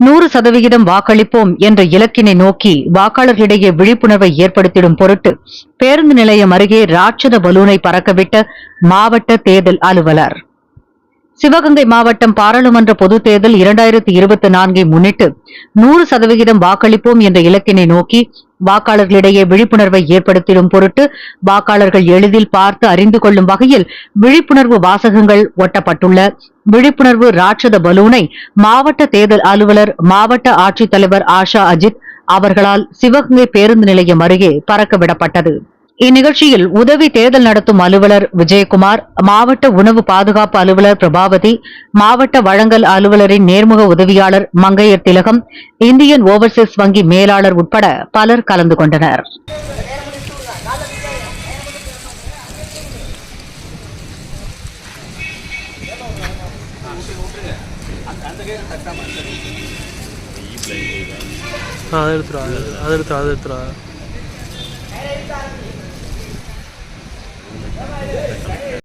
நூறு சதவிகிதம் வாக்களிப்போம் என்ற இலக்கினை நோக்கி வாக்காளர்களிடையே விழிப்புணர்வை ஏற்படுத்திடும் பொருட்டு பேருந்து நிலையம் அருகே ராட்சத பலூனை பறக்கவிட்ட மாவட்ட தேர்தல் அலுவலர். சிவகங்கை மாவட்டம் பாராளுமன்ற பொதுத் தேர்தல் இரண்டாயிரத்தி இருபத்தி நான்கை முன்னிட்டு நூறு சதவிகிதம் வாக்களிப்போம் என்ற இலக்கினை நோக்கி வாக்காளர்களிடையே விழிப்புணர்வை ஏற்படுத்திடும் பொருட்டு வாக்காளர்கள் எளிதில் பார்த்து அறிந்து கொள்ளும் வகையில் விழிப்புணர்வு வாசகங்கள் ஒட்டப்பட்டுள்ள. விழிப்புணர்வு ராட்சத பலூனை மாவட்ட தேர்தல் அலுவலர் மாவட்ட ஆட்சித்தலைவர் ஆஷா அஜித் அவர்களால் சிவகங்கை பேருந்து நிலையம் அருகே பறக்கவிடப்பட்டது இந்நிகழ்ச்சியில் உதவி தேர்தல் நடத்தும் அலுவலர் விஜயகுமார் மாவட்ட உணவு பாதுகாப்பு அலுவலர் பிரபாவதி மாவட்ட வழங்கல் அலுவலரின் நேர்முக உதவியாளர் மங்கையர் திலகம் இந்தியன் ஓவர்சீஸ் வங்கி மேலாளர் உட்பட பலர் கலந்து கொண்டனர். அதை எடுத்துருவா அதை எடுத்துருவா அதை எடுத்துருவா Vai! aí.